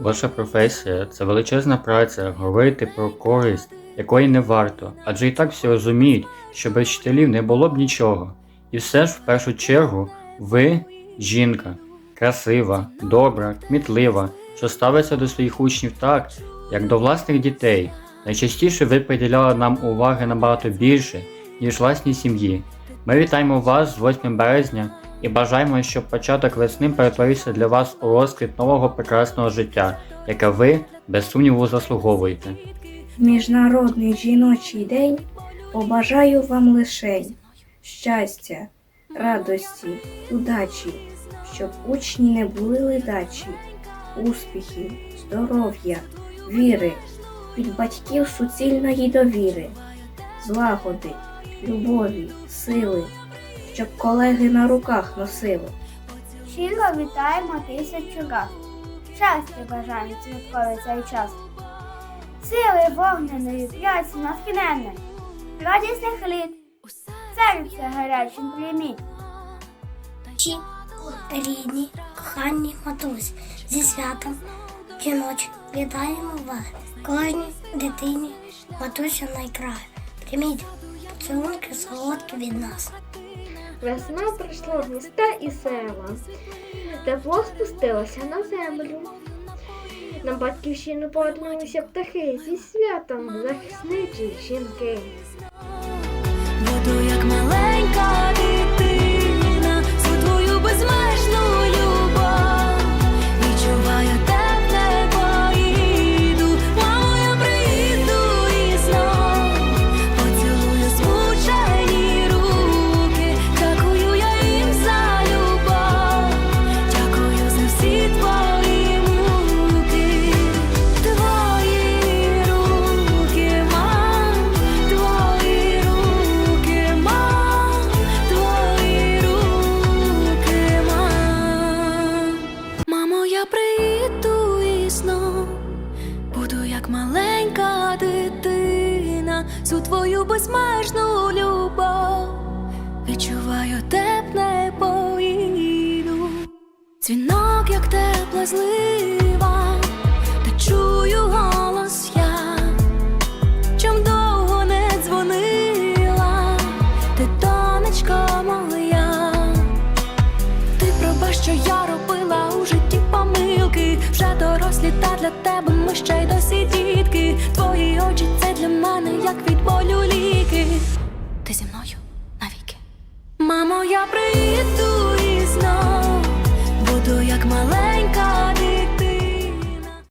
Ваша професія це величезна праця, говорити про користь, якої не варто, адже і так всі розуміють, що без вчителів не було б нічого. І все ж в першу чергу ви жінка, красива, добра, кмітлива, що ставиться до своїх учнів так, як до власних дітей. Найчастіше ви приділяли нам уваги набагато більше, ніж власній сім'ї. Ми вітаємо вас з 8 березня і бажаємо, щоб початок весни перетворився для вас у розквіт нового прекрасного життя, яке ви без сумніву заслуговуєте. Міжнародний жіночий день побажаю вам лишень щастя, радості, удачі, щоб учні не були ледачі, успіхів, здоров'я, віри, від батьків суцільної довіри, злагоди, любові, сили, щоб колеги на руках носили. Щиро вітаємо тисячу раз. Щастя бажаємо святковий цей час. Сили вогненої праці натхненне, радісних літ, серця гарячим прийміть. Ті рідні, кохані матусі зі святом жіночі вітаємо вас. Кожній дитині матуся найкрає. Прийміть поцілунки солодкі від нас. Весна прийшла в міста і села, тепло спустилося на землю. На батьківщину повернулися птахи зі святом захисничі жінки. Буду як маленька знов буду як маленька дитина, всю твою безмежну любов. Відчуваю тепле поїду, дзвінок, як тепла злива, для тебе ми ще й досі дітки. Твої очі це для мене, як від болю ліки. Ти зі мною навіки. Мамо, я прийду